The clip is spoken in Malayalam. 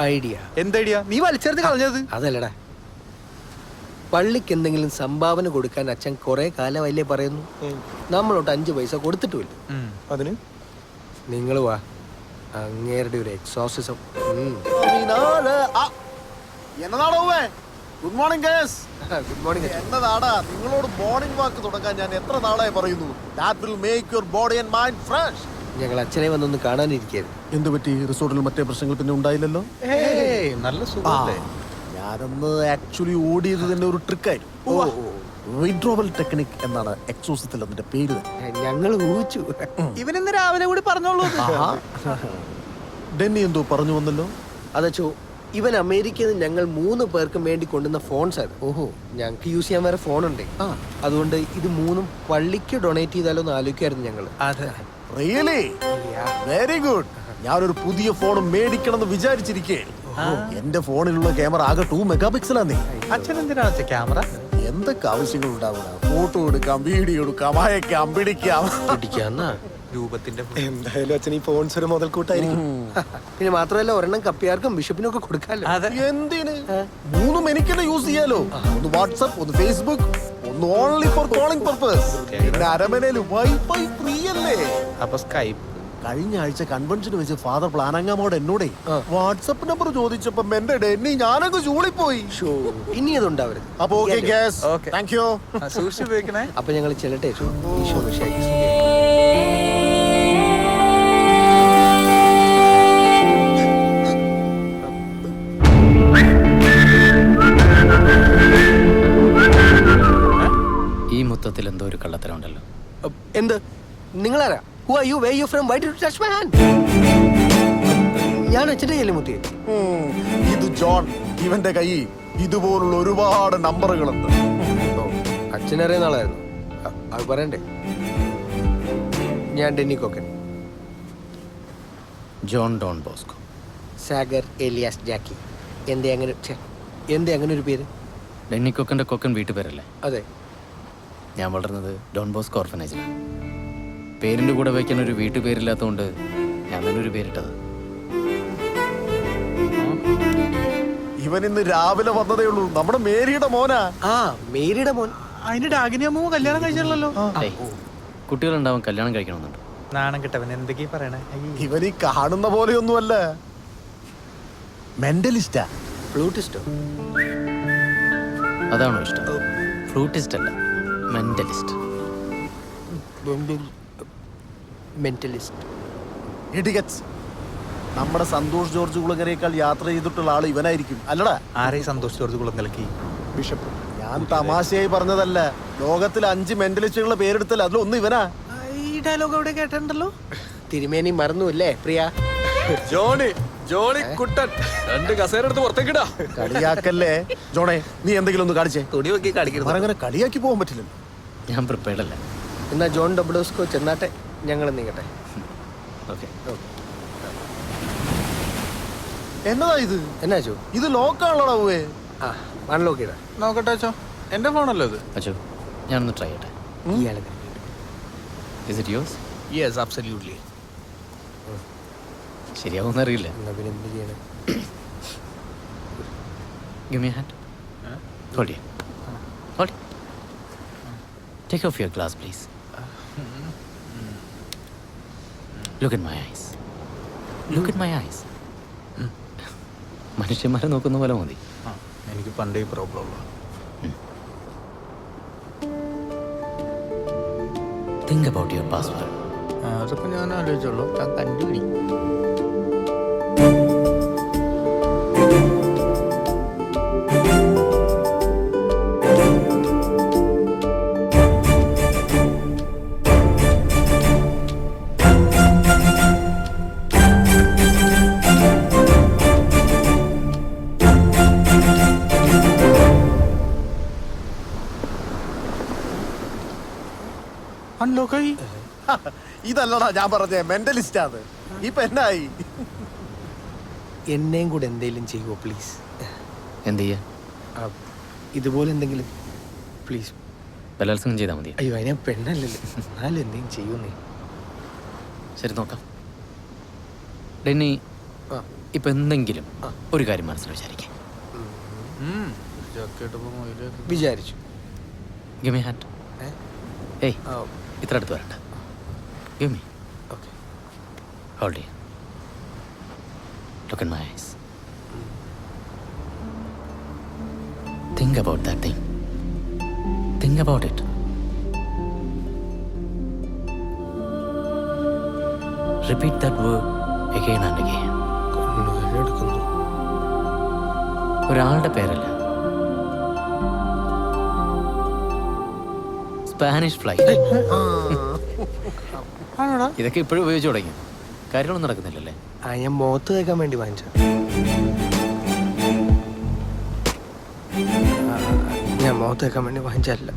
ഐഡിയ. എന്തൈഡിയ നീ വലിച്ചെറിഞ്ഞ് കളഞ്ഞത്. അതല്ലടാ. പള്ളിക്ക് എന്തെങ്കിലും സംഭാവന കൊടുക്കാൻ അച്ഛൻ കുറെ കാലമല്ലേ പറയുന്നു. നമ്മളോട്ട് അഞ്ചു പൈസ കൊടുത്തിട്ടുമില്ല. അതിന്? നിങ്ങൾ വാ. അങ്ങേരുടെ ഒരു exorcism good morning guys good morning എന്നതാടാ? നിങ്ങളോട് മോർണിംഗ് വാക്ക് തുടങ്ങാൻ ഞാൻ എത്ര നാളായി പറയുന്നു? That will make your body and mind fresh ഞങ്ങൾ അച്ഛനെ വന്നൊന്ന് കാണാനിരിക്കായിരുന്നു എന്ത് പറ്റി? റിസോർട്ടിൽ മറ്റേ പ്രശ്നങ്ങൾ പിന്നെ ഉണ്ടായില്ലല്ലോ? ഏയ് നല്ല സുഖം ഞാനൊന്ന് ആക്ച്വലി ഓടിയത് തന്നെ ഒരു ട്രിക്കായിരുന്നു വിഡ്രോവൽ ടെക്നിക് എന്നാണ് എക്സോസത്തിൽ അതിന്റെ പേര് ഞങ്ങൾ ഊഹിച്ചു. ഇവനെന്ന് രാവിലെ കൂടി പറഞ്ഞോളൂ. ഡെന്നി എന്തോ പറഞ്ഞു വന്നല്ലോ? അതച്ചോ ഇവൻ അമേരിക്കയിൽ നിന്ന് ഞങ്ങൾ മൂന്ന് പേർക്കും വേണ്ടി കൊണ്ടുവന്ന ഫോൺസ് ആണ്. ഓഹോ ഞങ്ങൾക്ക് യൂസ് ചെയ്യാൻ വേറെ ഫോൺ ഉണ്ട്. അതുകൊണ്ട് ഇത് മൂന്നും പള്ളിക്ക് ഡൊണേറ്റ് ചെയ്താലോ എന്ന് ആലോചിക്കായിരുന്നു ഞങ്ങൾ അതെ. റിയലി വെരി ഗുഡ് ഞാനൊരു പുതിയ ഫോൺ മേടിക്കണം എന്ന് വിചാരിച്ചിരിക്കേ എന്റെ ഫോണിലുള്ള ക്യാമറ ആകെ ടൂ മെഗാ അച്ഛൻ എന്തിനാണ് അച്ഛൻ ക്യാമറ എന്തൊക്കെ ആവശ്യങ്ങൾ ഉണ്ടാവുക ഫോട്ടോ എടുക്കാം വീഡിയോ എടുക്കാം അയക്കാം പിടിക്കാം. പിടിക്കാന്നാ. രൂപത്തിന്റെ എന്തായാലും അച്ഛൻ ഈ ഫോൺസ് ഒരു മുതൽക്കൂട്ടായിരിക്കും. പിന്നെ മാത്രമല്ല ഒരെണ്ണം കപ്പിയാർക്കും ബിഷപ്പിനും ഒക്കെ കൊടുക്കാമല്ലോ എന്തിന്? മൂന്നും എനിക്കന്നെ യൂസ് ചെയ്യാലോ? ഒന്ന് വാട്സപ്പ് ഒന്ന് Facebook only for calling purpose പിന്നെ അരമനയിൽ വൈഫൈ ഫ്രീ അല്ലേ? അപ്പൊ സ്കൈപ്പ് കഴിഞ്ഞ ആഴ്ച കൺവെൻഷന് വെച്ച് ഫാദർ പ്ലാനങ്ങാമോട് എന്നോടേ വാട്സപ്പ് നമ്പർ ചോദിച്ചപ്പോ എന്റെ ഡെന്നി ഞാനങ്ങ് ചൂളിപ്പോയി. ഷോ ഇനി അതുണ്ടാവരുത് അപ്പൊ ഓക്കെ. താങ്ക് യു സൂക്ഷിച്ച് ഉപയോഗിക്കണേ. അപ്പൊ ഞങ്ങൾ ചെല്ലട്ടെ ഉണ്ടല്ലോ എന്ത്? നിങ്ങളാരാ? Who are you where you from why do touch my hand ഞാൻ അച്ഛന്റെ കയ്യിലെ മുത്തി ഇത് ജോൺ ഇവന്റെ കൈ ഇതുപോലുള്ള ഒരുപാട് നമ്പറുകളുണ്ട്. അച്ഛനറിയുന്ന ആളായിരുന്നു. അത് പറയണ്ടേ? ഞാൻ Denny കോക്കൻ. John Don Bosco. Sagar Elias Jackie. എന്തേ അങ്ങനെ എന്തേ അങ്ങനെ ഒരു പേര്? ഡെന്നി കൊക്കന്റെ കൊക്കൻ വീട്ടുപേരല്ലേ? അതെ. ഞാൻ വളർന്നത് ഡോൺ ബോസ് ഓർഫനേജിലാണ്. പേരിന്റെ കൂടെ വയ്ക്കാൻ ഒരു വീട്ടുപേരില്ലാത്തതുകൊണ്ട് ഞാൻ തന്നെ ഒരു പേരിട്ടത്. ഇവൻ ഇന്ന് രാവിലെ വന്നതേ ഉള്ളൂ. നമ്മുടെ മേരിയുടെ മോനാ. ആ മേരിയുടെ മോൻ. അതിന്റെ ഡാഗിനിയമ്മോ കല്യാണം കഴിച്ചല്ലോ കുട്ടികളുണ്ടാവും കല്യാണം കഴിക്കണമെന്നുണ്ട്. നാണം കിട്ടവൻ എന്തൊക്കെയാ പറയണേ. ഇവൻ ഈ കാണുന്ന പോലെയൊന്നുമല്ല. മെന്റലിസ്റ്റാ ഫ്ലൂട്ടിസ്റ്റോ അതാണോ ഇഷ്ടം? ഫ്ലൂട്ടിസ്റ്റ് അല്ല മെന്റലിസ്റ്റ് മെന്റലിസ്റ്റ് ഇടികച്ച് നമ്മുടെ സന്തോഷ് ജോർജ് കുളങ്ങരയേക്കാൾ യാത്ര ചെയ്തിട്ടുള്ള ആൾ ഇവനായിരിക്കും. അല്ലടാ. ആരെ സന്തോഷ് ജോർജ് കുളങ്ങലക്കി ബിഷപ്പ് ഞാൻ തമാശയായി പറഞ്ഞതല്ല. ലോകത്തിൽ അഞ്ച് മെന്റലിസ്റ്റുകളുടെ പേരെടുത്തല്ല. അതിലൊന്ന് ഇവനാ. ഈ ഡയലോഗ് അവിടെ കേട്ടിട്ടുണ്ടല്ലോ. തിരുമേനി മറന്നുല്ലേ പ്രിയ? ജോണി. ജോണി കുട്ടൻ. രണ്ട് കസേര എടുത്ത് പുറത്തേക്കിടാ. കളിയാക്കല്ലേ? ജോണേ നീ എന്തെങ്കിലും ഒന്ന് കാണിച്ചേ. തുണി വെക്കി കാണിക്കരുത് അങ്ങനെ കളിയാക്കി പോകാൻ പറ്റില്ലല്ലോ ഞാൻ പ്രിപ്പയർഡ് അല്ല? എന്നാ ജോൺ ഡബ്ലോസ്കോ ചെന്നാട്ടെ. ഞങ്ങൾ നീങ്ങട്ടെ. ഓക്കെ. എന്നതാ ഇത്? എന്നാ ചോ ഇത് ലോക്കാണല്ലോടാ ഉവേ ആ അൺലോക്കിടാ നോക്കട്ടെ അച്ചോ. എന്റെ ഫോണല്ലോ ഇത്? അച്ഛോ ഞാനൊന്ന് ട്രൈ ചെയ്യട്ടെ. ഇയാളെ is it yes yes absolutely ശരിയാവുമെന്ന് അറിയില്ല എന്നാ പിന്നെ എന്ത് ചെയ്യണം Give me a hand. Hold it. Hold it. Take off your glass, please. Look at my eyes. Look at my eyes. മനുഷ്യന്മാരെ നോക്കുന്ന പോലെ മതി എനിക്ക് പണ്ടേ പ്രോബ്ലം ഉള്ളു തിങ്ക് അബൌട്ട് യുവർ പാസ്വേഡ് അതൊക്കെ ഞാൻ ആലോചിച്ചുള്ളൂ ഞാൻ കണ്ടുപിടി അൺലോക്കായി ഇതല്ലടാ ഞാൻ പറഞ്ഞേ മെന്റലിസ്റ്റാ അത് ഇപ്പൊ എന്നായി? എന്നെയും കൂടെ എന്തെങ്കിലും ചെയ്യുമോ പ്ലീസ് എന്ത് ചെയ്യാ? ഇതുപോലെ എന്തെങ്കിലും പ്ലീസ് ബലാത്സംഗം ചെയ്താൽ മതി അയ്യോ അതിനെ പെണ്ണല്ലല്ലോ എന്നാലും എന്തെങ്കിലും ചെയ്യുന്നേ ശരി നോക്കാം. ഡെന്നി. ഇപ്പൊ എന്തെങ്കിലും ഒരു കാര്യം മനസ്സിൽ വിചാരിക്കാം. വിചാരിച്ചു. ഗിവ് ഹാറ്റ് ഹാൻഡ് ഏയ്. ഇത്ര അടുത്ത് വരണ്ട give me okay hold look in my eyes think about that thing think about it repeat that word again and again ഒരാളുടെ പേരല്ല. Spanish fly. ഇതൊക്കെ ഇപ്പോഴും ഉപയോഗിച്ച് തുടങ്ങി. കാര്യങ്ങളൊന്നും നടക്കുന്നില്ലല്ലേ? ആ ഞാൻ മുഖത്ത് തേക്കാൻ വേണ്ടി വാങ്ങിച്ച. ഞാൻ മുഖത്ത് തേക്കാൻ വേണ്ടി വാങ്ങിച്ചല്ല